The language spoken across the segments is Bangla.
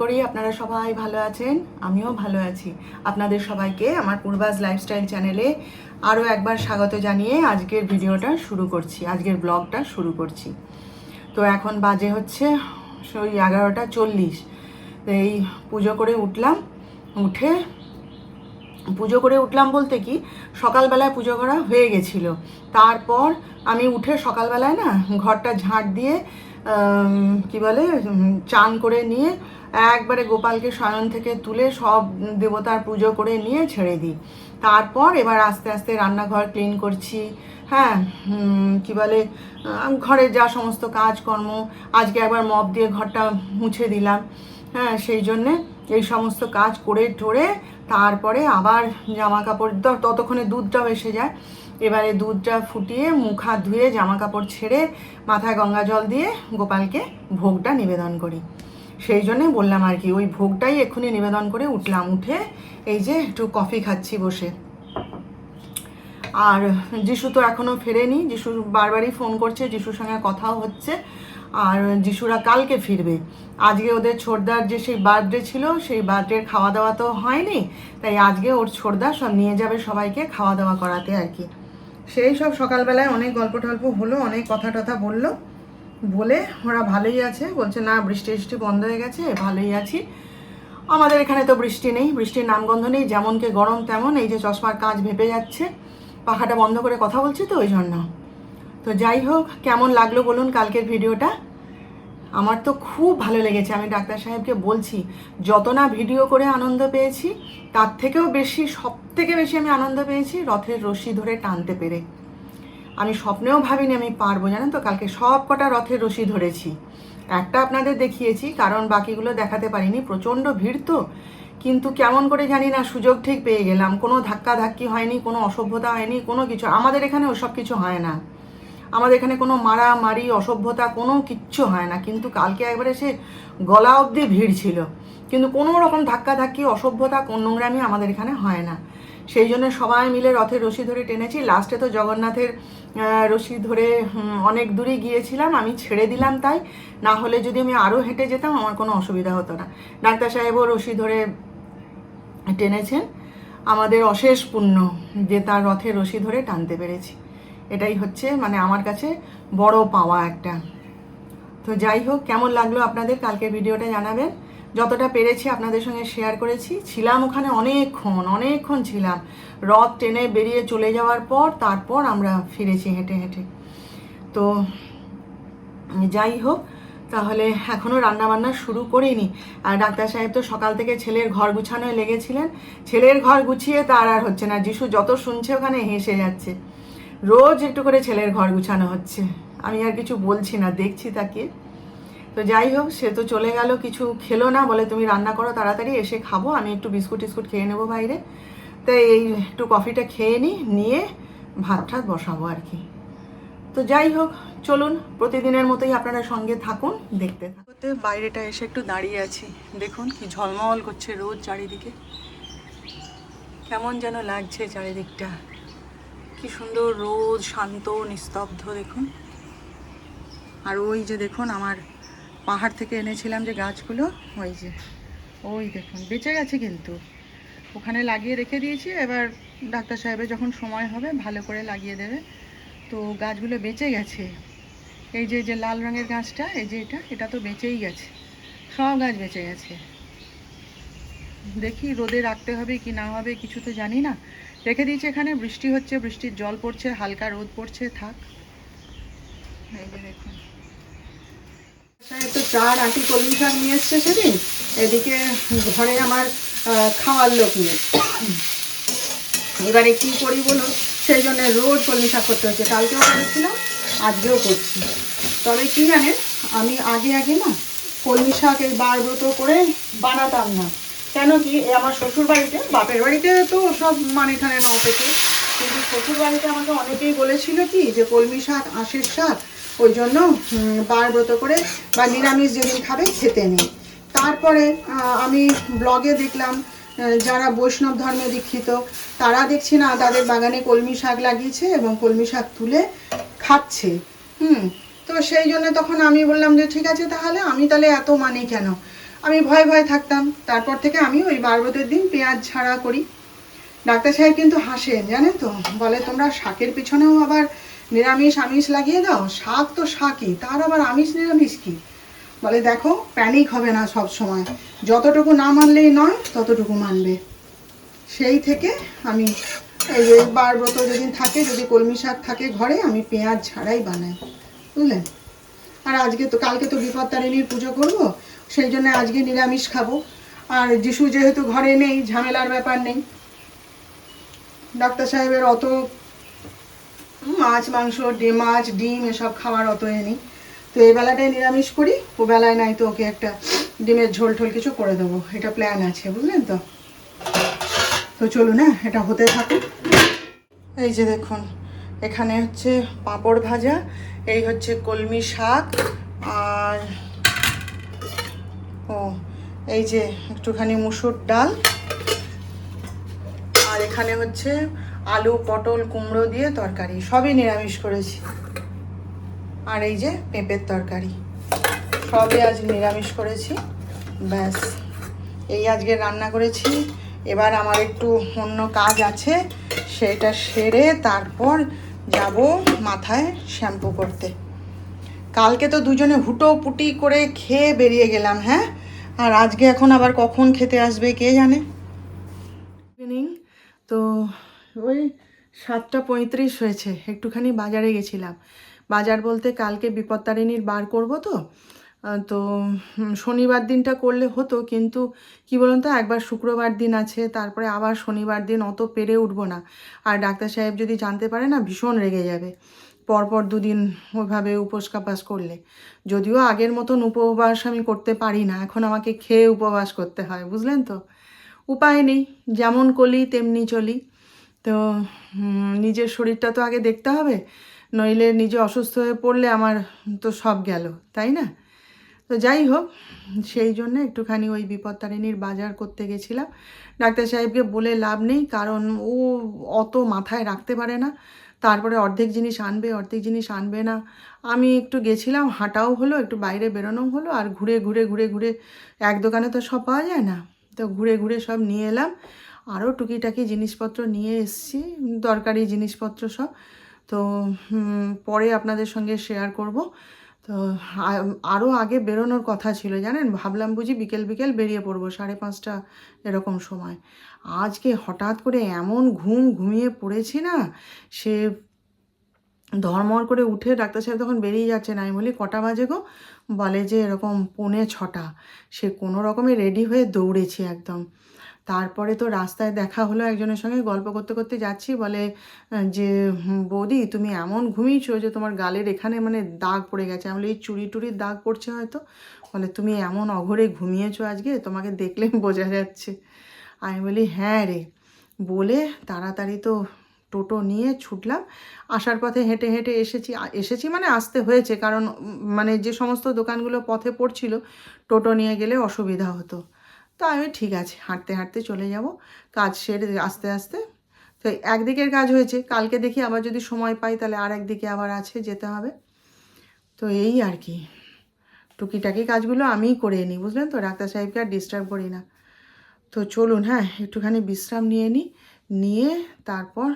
করি আপনারা সবাই ভালো আছেন, আমিও ভালো আছি। আপনাদের সবাইকে আমার পূর্বাজ লাইফস্টাইল চ্যানেলে আরও একবার স্বাগত জানিয়ে আজকের ভিডিওটা শুরু করছি, আজকের ব্লগটা শুরু করছি। তো এখন বাজে হচ্ছে ওই এগারোটা চল্লিশ। এই পুজো করে উঠলাম, উঠে পুজো করে উঠলাম বলতে কি, সকালবেলায় পুজো করা হয়ে গেছিল। তারপর আমি উঠে সকালবেলায় না ঘরটা ঝাঁট দিয়ে কি বলে চান করে নিয়ে একবারে গোপালকে শয়ন থেকে তুলে সব দেবতার পুজো করে নিয়ে ছেড়ে দিই। তারপর এবার আস্তে আস্তে রান্নাঘর ক্লিন করছি। হ্যাঁ কি বলে ঘরে যা সমস্ত কাজকর্ম, আজকে একবার মপ দিয়ে ঘরটা মুছে দিলাম। হ্যাঁ সেই জন্যে এই সমস্ত কাজ করে টোরে তারপরে আবার জামা কাপড় ততক্ষণে দুধটাও এসে যায়। এবারে দুধটা ফুটিয়ে মুখ হাত ধুয়ে জামা কাপড় ছেড়ে মাথায় গঙ্গা জল দিয়ে গোপালকে ভোগটা নিবেদন করি। সেই জন্যে বললাম আর কি, ওই ভোগটাই এক্ষুনি নিবেদন করে উঠলাম, উঠে এই যে একটু কফি খাচ্ছি বসে। আর যিশু তো এখনও ফেরেনি, যিশু বারবারই ফোন করছে, যিশুর সঙ্গে কথাও হচ্ছে, আর যিশুরা কালকে ফিরবে। আজকে ওদের ছোটদার যে সেই বার্থডে ছিল, সেই বার্থডের খাওয়া দাওয়া তো হয়নি, তাই আজকে ওর ছোটদা সব নিয়ে যাবে সবাইকে খাওয়া দাওয়া করাতে আর কি। সেই সব সকালবেলায় অনেক গল্প টল্প হলো, অনেক কথা টথা বলল। বলে ওরা ভালোই আছে, বলছে, না, বৃষ্টি বৃষ্টি বন্ধ হয়ে গেছে, ভালোই আছি। আমাদের এখানে তো বৃষ্টি নেই, বৃষ্টির নামগন্ধ নেই যেমনকে গরম তেমন, এই যে চশমার কাঁচ ভেপে যাচ্ছে, পাখাটা বন্ধ করে কথা বলছি তো, ওই জন্য। তো যাই হোক, কেমন লাগল বলুন কালকের ভিডিওটা? আমার তো খুব ভালো লেগেছে, আমি ডাক্তার সাহেবকে বলছি, যত না ভিডিও করে আনন্দ পেয়েছি, তার থেকেও বেশি সব থেকে বেশি আমি আনন্দ পেয়েছি রথের রশি ধরে টানতে পেরে। আমি স্বপ্নেও ভাবিনি আমি পারব, জানেন তো? কালকে সব কটা রথের রশি ধরেছি। একটা আপনাদের দেখিয়েছি, কারণ বাকিগুলো দেখাতে পারিনি, প্রচণ্ড ভিড় তো। কিন্তু কেমন করে জানি না, সুযোগ ঠিক পেয়ে গেলাম। কোনো ধাক্কা ধাক্কি হয়নি, কোনো অসভ্যতা হয়নি, কোনো কিছু, আমাদের এখানে ওসব কিছু হয় না। আমাদের এখানে কোনো মারামারি, অসভ্যতা কোনো কিচ্ছু হয় না। কিন্তু কালকে একবারে সে গলা অবধি ভিড় ছিল। কিন্তু কোনো রকম ধাক্কা ধাক্কি অসভ্যতা কোন নোংরামি আমাদের এখানে হয় না। সেই জন্য সবাই মিলে রথের রশি ধরে টেনেছি। লাস্টে তো জগন্নাথের রশি ধরে অনেক দূরে গিয়েছিলাম। আমি ছেড়ে দিলাম তাই। না হলে যদি আমি আরও হেঁটে যেতাম, আমার কোনো অসুবিধা হতো না। ডাক্তার সাহেবও রশি ধরে টেনেছেন। আমাদের অশেষ পুণ্য যে তার রথের রশি ধরে টানতে পেরেছি। এটাই হচ্ছে মানে আমার কাছে বড় পাওয়া একটা। তো যাই হোক, কেমন লাগল আপনাদের? কালকে ভিডিওটা জানাবেন। যতটা পেরেছি আপনাদের সঙ্গে শেয়ার করেছি। ছিলাম ওখানে অনেকক্ষণ অনেকক্ষণ ছিলাম। রথ টেনে বেরিয়ে চলে যাওয়ার পর, তারপর আমরা ফিরেছি হেঁটে হেঁটে। তো যাই হোক, তাহলে এখনও রান্নাবান্না শুরু করিনি। আর ডাক্তার সাহেব তো সকাল থেকে ছেলের ঘর গুছানোয় লেগেছিলেন। ছেলের ঘর গুছিয়ে তার আর হচ্ছে না। যিশু যত শুনছে ওখানে হেসে যাচ্ছে। রোজ একটু করে ছেলের ঘর গুছানো হচ্ছে। আমি আর কিছু বলছি না, দেখছি তাকে। তো যাই হোক, সে তো চলে গেল, কিছু খেলো না বলে তুমি রান্না করো তাড়াতাড়ি, এসে খাব, আমি একটু বিস্কুট টিস্কুট খেয়ে নেব বাইরে। তাই এই একটু কফিটা খেয়ে নিই নিয়ে ভাত ঠাত বসাবো আর কি। তো যাই হোক, চলুন, প্রতিদিনের মতোই আপনারা সঙ্গে থাকুন, দেখতে থাকতে বাইরেটা এসে একটু দাঁড়িয়ে আছি, দেখুন কি ঝলমল করছে রোদ চারিদিকে। কেমন যেন লাগছে চারিদিকটা। কি সুন্দর রোদ, শান্ত, নিস্তব্ধ, দেখুন। আর ওই যে দেখুন, আমার পাহাড় থেকে এনেছিলাম যে গাছগুলো, ওই যে, ওই দেখুন, বেঁচে গেছে কিন্তু। ওখানে লাগিয়ে রেখে দিয়েছি, এবার ডাক্তার সাহেবের যখন সময় হবে, ভালো করে লাগিয়ে দেবে। তো গাছগুলো বেঁচে গেছে। এই যে যে লাল রঙের গাছটা, এই যে এটা এটা তো বেঁচেই গেছে। সব গাছ বেঁচে গেছে। দেখি রোদে রাখতে হবে কি না হবে, কিছু তো জানি না। রেখে দিয়েছি এখানে, বৃষ্টি হচ্ছে, বৃষ্টির জল পড়ছে, হালকা রোদ পড়ছে, থাক। এই চার আটি কলমি শাক নিয়ে এসছে সেদিন। এদিকে ঘরে আমার খাওয়ার লোক নেই। এবারে কি করি বলুন? সেই জন্য রোজ কলমি শাক করতে হচ্ছে। কালকেও করেছিলাম, আজকেও করছি। তবে কি জানেন, আমি আগে আগে না, কলমি শাক এই বারব্রত করে বানাতাম না। কেন কি আমার শ্বশুর বাড়িতে, বাপের বাড়িতে তো সব মানে ঠানে ন থেকে, কিন্তু শ্বশুর বাড়িতে আমাকে অনেকেই বলেছিল কি যে কলমি শাক, আঁশের শাক, ওই জন্য বার ব্রত করে বা নিরামিষ যেদিন খাবে খেতে নেই। তারপরে আমি ব্লগে দেখলাম যারা বৈষ্ণব ধর্মে দীক্ষিত, তারা দেখছি না তাদের বাগানে কলমি শাক লাগিয়েছে এবং কলমি শাক তুলে খাচ্ছে। হুম, তো সেই জন্য তখন আমি বললাম যে ঠিক আছে তাহলে, আমি তাহলে এত মানি কেন? আমি ভয়ে ভয়ে থাকতাম। তারপর থেকে আমি ওই বারবতের দিন পেঁয়াজ ছাড়া করি। ডাক্তার সাহেব কিন্তু হাসেন জানে তো? বলে, তোমরা শাকের পিছনেও আবার নিরামিষ আমিষ লাগিয়ে দাও? শাক তো শাকই, তার আবার আমিষ নিরামিষ কি? বলে, দেখো প্যানিক হবে না সব সময়। যতটুকু না মানলেই নয়, ততটুকু মানবে। সেই থেকে আমি এই যে বারব্রত যেদিন থাকে, যদি কলমি শাক থাকে ঘরে, আমি পেঁয়াজ ছাড়াই বানাই। বুঝলেন? আর আজকে তো, কালকে তো বিপত্তারিণীর পুজো করব। সেই জন্য আজকে নিরামিষ খাব। আর যিশু যেহেতু ঘরে নেই, ঝামেলার ব্যাপার নেই। ডাক্তার সাহেবের অত মাছ, মাংস মাছ, ডিম, এসব খাওয়ার অত এ নেই। তো এই বেলাটায় নিরামিষ করি, ও বেলায় নাই তো ওকে একটা ডিমের ঝোল ঠোল কিছু করে দেবো। এটা প্ল্যান আছে, বুঝলেন তো? তো চলুন না এটা হতে থাকুক। এই যে দেখুন, এখানে হচ্ছে পাঁপড় ভাজা, এই হচ্ছে কলমি শাক, আর ও, এই যে একটুখানি মুসুর ডাল। আর এখানে হচ্ছে আলু, পটল, কুমড়ো দিয়ে তরকারি, সবই নিরামিষ করেছি। আর এই যে পেঁপের তরকারি, সবই আজ নিরামিষ করেছি। ব্যাস, এই আজকে রান্না করেছি। এবার আমার একটু অন্য কাজ আছে, সেটা সেরে তারপর যাব মাথায় শ্যাম্পু করতে। কালকে তো দুজনে হুটো পুটি করে খেয়ে বেরিয়ে গেলাম হ্যাঁ? আর আজকে এখন আবার কখন খেতে আসবে কে জানে? ইভিনিং তো ওই সাতটা পঁয়ত্রিশ হয়েছে, একটুখানি বাজারে গেছিলাম। বাজার বলতে কালকে বিপত্তারিণীর বার করব তো তো শনিবার দিনটা করলে হতো, কিন্তু কি বলুন তো, একবার শুক্রবার দিন আছে, তারপরে আবার শনিবার দিন অত পেরে উঠবো না। আর ডাক্তার সাহেব যদি জানতে পারে না, ভীষণ রেগে যাবে। পরপর দুদিন ওইভাবে উপোস কাপাস করলে। যদিও আগের মতন উপবাস আমি করতে পারি না, এখন আমাকে খেয়ে উপবাস করতে হয়, বুঝলেন তো? উপায় নেই, যেমন করি তেমনি চলি। তো নিজের শরীরটা তো আগে দেখতে হবে, নইলে নিজে অসুস্থ হয়ে পড়লে আমার তো সব গেল, তাই না? তো যাই হোক, সেই জন্য একটুখানি ওই বিপত্তারিণীর বাজার করতে গেছিলাম। ডাক্তার সাহেবকে বলে লাভ নেই, কারণ ও অত মাথায় রাখতে পারে না। তারপরে অর্ধেক জিনিস আনবে, অর্ধেক জিনিস আনবে না। আমি একটু গেছিলাম, হাঁটাও হলো, একটু বাইরে বেরোনো হলো, আর ঘুরে ঘুরে ঘুরে ঘুরে এক দোকানে তো সব পাওয়া যায় না। তো ঘুরে ঘুরে সব নিয়ে এলাম আরও টুকিটাকি জিনিসপত্র নিয়ে এসছি, দরকারি জিনিসপত্র সব। তো পরে আপনাদের সঙ্গে শেয়ার করব। তো আরও আগে বেরোনোর কথা ছিল, জানেন? ভাবলাম বুঝি বিকেল বিকেল বেরিয়ে পড়ব, সাড়ে পাঁচটা এরকম সময়। আজকে হঠাৎ করে এমন ঘুম ঘুমিয়ে পড়েছি না, সে ধর্মর করে উঠে ডাক্তার সাহেব তখন বেরিয়ে যাচ্ছে না আমি বলি, কটা বাজে গো? বলে যে, এরকম পৌনে ছটা। সে কোনো রকমে রেডি হয়ে দৌড়েছি একদম। তারপরে তো রাস্তায় দেখা হলো একজনের সঙ্গে, গল্প করতে করতে যাচ্ছি, বলে যে বৌদি, তুমি এমন ঘুমিয়েছো যে তোমার গালের এখানে মানে দাগ পড়ে গেছে। আমি এই চুরি টুরির দাগ পড়ছে হয়তো? বলে, তুমি এমন অঘরে ঘুমিয়েছো আজকে, তোমাকে দেখলে বোঝা যাচ্ছে। আমি বলি হ্যাঁ রে। বলে তাড়াতাড়ি তো টোটো নিয়ে ছুটলাম। আসার পথে হেঁটে হেঁটে এসেছি এসেছি মানে আসতে হয়েছে, কারণ মানে যে সমস্ত দোকানগুলো পথে পড়ছিল, টোটো নিয়ে গেলে অসুবিধা হতো। তো আমি ঠিক আছে, হাঁটতে হাঁটতে চলে যাব। কাজ সেরে আস্তে আস্তে। তো একদিকের কাজ হয়েছে, কালকে দেখি আবার যদি সময় পাই তাহলে আর একদিকে আবার আছে, যেতে হবে। তো এই আর কি। টুকিটাকি কাজগুলো আমিই করে নিই, বুঝলেন তো? ডাক্তার সাহেবকে আর ডিস্টার্ব করি না। তো চলুন হ্যাঁ একটুখানি বিশ্রাম নিয়ে নিই, নিয়ে তারপর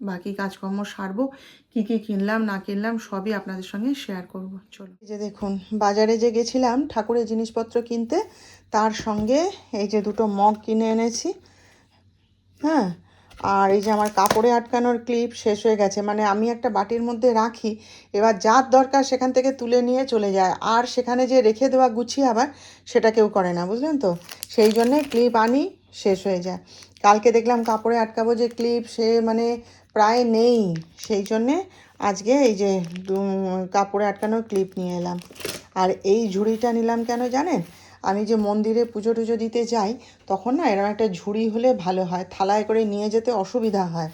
বাকি কাজকর্ম সারবো, কি কি কিনলাম, না কিনলাম, সবই আপনাদের সঙ্গে শেয়ার করব। চলো। যে দেখুন, বাজারে যে গেছিলাম ঠাকুরের জিনিসপত্র কিনতে, তার সঙ্গে এই যে দুটো মগ কিনে এনেছি হ্যাঁ? আর এই যে আমার কাপড়ে আটকানোর ক্লিপ শেষ হয়ে গেছে। মানে আমি একটা বাটির মধ্যে রাখি, এবার যার দরকার সেখান থেকে তুলে নিয়ে চলে যায়। আর সেখানে যে রেখে দেওয়া গুছিয়ে আবার সেটা কেউ করে না, বুঝলেন তো? সেই জন্যে ক্লিপ আনি, শেষ হয়ে যায়। কালকে দেখলাম কাপড়ে আটকাবো যে ক্লিপ সে মানে প্রায় নেই। সেই জন্যে আজকে এই যে কাপড়ে আটকানোর ক্লিপ নিয়ে এলাম। আর এই ঝুড়িটা নিলাম কেন জানেন? আমি যে মন্দিরে পুজো টুজো দিতে যাই, তখন না এরকম একটা ঝুড়ি হলে ভালো হয়, থালায় করে নিয়ে যেতে অসুবিধা হয়।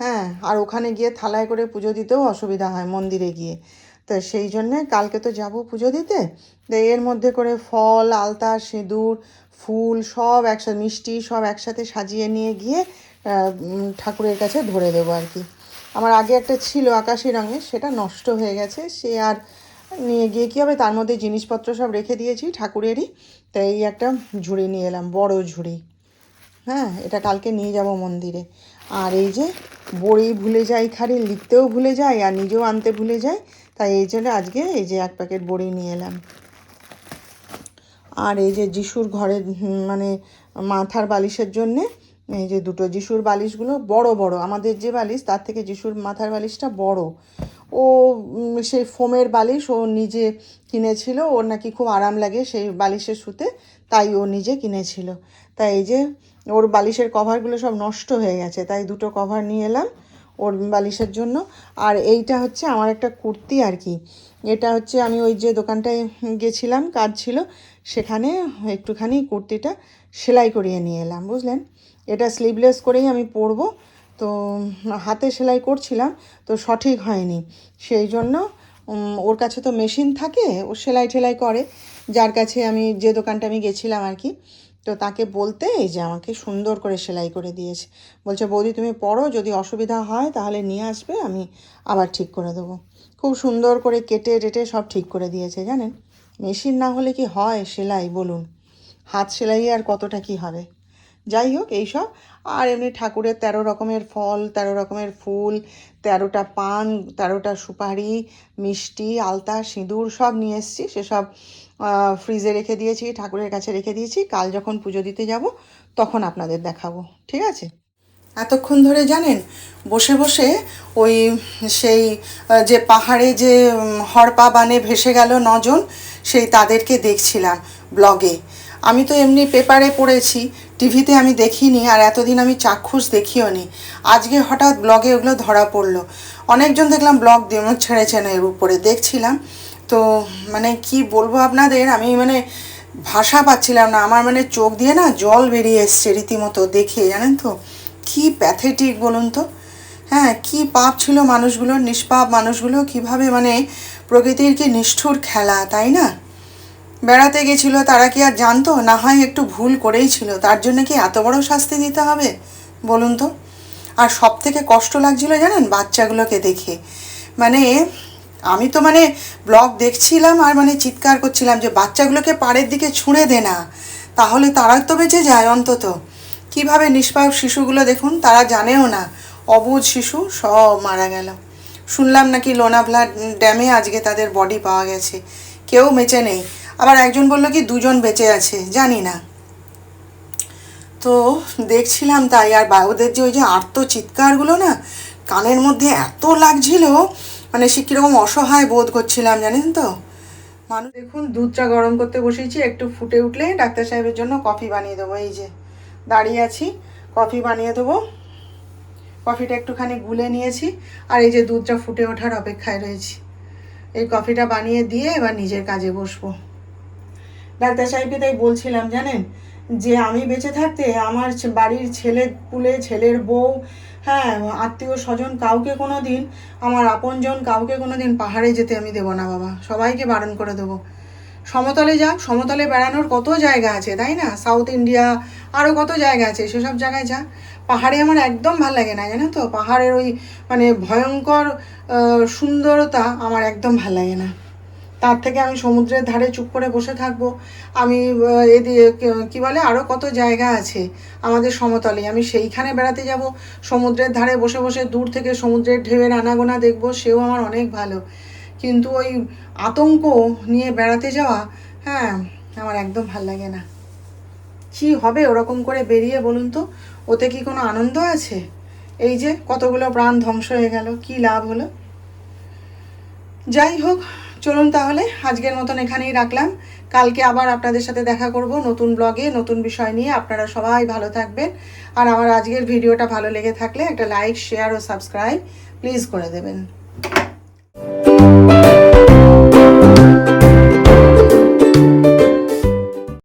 হ্যাঁ আর ওখানে গিয়ে থালায় করে পুজো দিতেও অসুবিধা হয় মন্দিরে গিয়ে। তো সেই জন্যে কালকে তো যাব পুজো দিতে। তো এর মধ্যে করে ফল, আলতা, সিঁদুর, ফুল সব একসাথে, মিষ্টি সব একসাথে সাজিয়ে নিয়ে গিয়ে ঠাকুরের কাছে ধরে দেবো আর কি। আমার আগে একটা ছিল আকাশি রঙের, সেটা নষ্ট হয়ে গেছে। সে আর নিয়ে গিয়ে কী হবে, তার মধ্যে জিনিসপত্র সব রেখে দিয়েছি ঠাকুরেরই। তাই এই একটা ঝুড়ি নিয়ে এলাম, বড় ঝুড়ি। হ্যাঁ এটা কালকে নিয়ে যাব মন্দিরে। আর এই যে বড়ি ভুলে যাই খালি লিখতেও ভুলে যাই আর নিজেও আনতে ভুলে যাই তাই এই জন্য আজকে এই যে এক প্যাকেট বড়ি নিয়ে এলাম। আর এই যে যিশুর ঘরের মানে মাথার বালিশের জন্যে এই যে দুটো যিশুর বালিশগুলো বড় বড়, আমাদের যে বালিশ তার থেকে যিশুর মাথার বালিশটা বড়। ও সেই ফোমের বালিশ ও নিজে কিনেছিল, ওর নাকি খুব আরাম লাগে সেই বালিশে শুতে তাই ও নিজে কিনেছিল। তাই এই যে ওর বালিশের কভারগুলো সব নষ্ট হয়ে গেছে, তাই দুটো কভার নিয়ে এলাম ওর বালিশের জন্য। আর এইটা হচ্ছে আমার একটা কুর্তি আর কি। এটা হচ্ছে আমি ওই যে দোকানটায় গেছিলাম, কাজ ছিল, সেখানে একটুখানি কুর্তিটা সেলাই করিয়ে নিয়ে এলাম, বুঝলেন? এটা স্লিভলেস করেই আমি পরব। তো হাতে সেলাই করছিলাম, তো সঠিক হয়নি। সেই জন্য ওর কাছে তো মেশিন থাকে, ও সেলাই টেলাই করে। যার কাছে আমি, যে দোকানটা আমি গেছিলাম আর কি, তো তাকে বলতে এই যে আমাকে সুন্দর করে সেলাই করে দিয়েছে। বলছে, বৌদি, তুমি পড়ো যদি অসুবিধা হয় তাহলে নিয়ে আসবে, আমি আবার ঠিক করে দেবো। খুব সুন্দর করে কেটে টেটে সব ঠিক করে দিয়েছে, জানেন? মেশিন না হলে কি হয় সেলাই, বলুন। হাত সেলাই আর কতটা কি হবে? যাই হোক এইসব আর এমনি ঠাকুরের তেরো রকমের ফল, তেরো রকমের ফুল, তেরোটা পান, তেরোটা সুপারি, মিষ্টি, আলতা, সিঁদুর সব নিয়ে এসেছি। সেসব ফ্রিজে রেখে দিয়েছি, ঠাকুরের কাছে রেখে দিয়েছি। কাল যখন পুজো দিতে যাব, তখন আপনাদের দেখাবো। ঠিক আছে? এতক্ষণ ধরে জানেন, বসে বসে ওই সেই যে পাহাড়ে যে হরপা বানে ভেসে গেল নজন, সেই তাদেরকে দেখছিলাম ব্লগে। আমি তো এমনি পেপারে পড়েছি, টিভিতে আমি দেখিনি আর এতদিন আমি চাক্ষুষ দেখিও নি। আজকে হঠাৎ ব্লগে ওগুলো ধরা পড়ল। অনেকজন দেখলাম ব্লগ দিয়ে ছেড়েছেন এর উপরে। দেখছিলাম, তো মানে কি বলব আপনাদের, আমি মানে ভাষা পাচ্ছিলাম না। আমার মানে চোখ দিয়ে না জল বেরিয়ে এসছে রীতিমতো দেখে, জানেন তো? কি প্যাথেটিক বলুন তো? হ্যাঁ কি পাপ ছিল মানুষগুলোর, নিষ্পাপ মানুষগুলো কীভাবে মানে প্রকৃতির কি নিষ্ঠুর খেলা, তাই না? বেড়াতে গেছিল, তারা কি আর জানতো? না হয় একটু ভুল করেই ছিল। তার জন্য কি এত বড় শাস্তি দিতে হবে? বলুন তো। আর সব থেকে কষ্ট লাগছিল জানেন বাচ্চাগুলোকে দেখে। মানে আমি তো মানে ব্লগ দেখছিলাম আর মানে চিৎকার করছিলাম যে বাচ্চাগুলোকে পাড়ের দিকে ছুঁড়ে দে না। তাহলে তারা তো বেঁচে যায় অন্তত। কীভাবে নিষ্পাপ শিশুগুলো দেখুন, তারা জানেও না। অবুঝ শিশু, সব মারা গেল। শুনলাম নাকি লোনাভলা ড্যামে আজকে তাদের বডি পাওয়া গেছে। কেউ বেঁচে নেই। আবার একজন বলল কি, দুজন বেঁচে আছে, জানি না। তো দেখছিলাম তাই, আর বা- ওদের যে ওই যে আর্ত চিৎকারগুলো না, কানের মধ্যে এত লাগছিল মানে সে কীরকম অসহায় বোধ করছিলাম, জানেন তো? মানুষ, দেখুন, দুধটা গরম করতে বসেছি, একটু ফুটে উঠলে ডাক্তার সাহেবের জন্য কফি বানিয়ে দেবো, এই যে। দাঁড়িয়ে আছি, কফি বানিয়ে দেবো। কফিটা একটুখানি গুলে নিয়েছি, আর এই যে দুধটা ফুটে ওঠার অপেক্ষায় রয়েছি। এই কফিটা বানিয়ে দিয়ে এবার নিজের কাজে বসবো। ডাক্তার সাহেবকে তাই বলছিলাম, জানেন? যে আমি বেঁচে থাকতে আমার বাড়ির ছেলে পুলে, ছেলের বউ হ্যাঁ আত্মীয় স্বজন কাউকে কোনো দিন আমার আপনজন কাউকে কোনো দিন পাহাড়ে যেতে আমি দেবো না, বাবা। সবাইকে বারণ করে দেবো। সমতলে যা সমতলে বেড়ানোর কত জায়গা আছে, তাই না? সাউথ ইন্ডিয়া আরও কত জায়গা আছে, সেসব জায়গায় যা পাহাড়ে আমার একদম ভালো লাগে না জানো তো? পাহাড়ের ওই মানে ভয়ঙ্কর সুন্দরতা আমার একদম ভালো লাগে না। তার থেকে আমি সমুদ্রের ধারে চুপ করে বসে থাকব। আমি এদিকে কি বলে আরও কত জায়গা আছে আমাদের সমতলে। আমি সেইখানে বেড়াতে যাব, সমুদ্রের ধারে বসে বসে দূর থেকে সমুদ্রের ঢেউয়ের আনাগোনা দেখব, সেও আমার অনেক ভালো। কিন্তু ওই আতঙ্ক নিয়ে বেড়াতে যাওয়া হ্যাঁ আমার একদম ভালো লাগে না। কি হবে ওরকম করে বেরিয়ে বলুন তো? ওতে কি কোনো আনন্দ আছে? এই যে কতগুলো প্রাণ ধ্বংস হয়ে গেল, কি লাভ হলো? যাই হোক চলুন তাহলে, আজকের মতন এখানেই রাখলাম। কালকে আবার আপনাদের সাথে দেখা করব নতুন ব্লগে, নতুন বিষয় নিয়ে। আপনারা সবাই ভালো থাকবেন। আর আমার আজকের ভিডিওটা ভালো লেগে থাকলে একটা লাইক, শেয়ার ও সাবস্ক্রাইব প্লিজ করে দেবেন।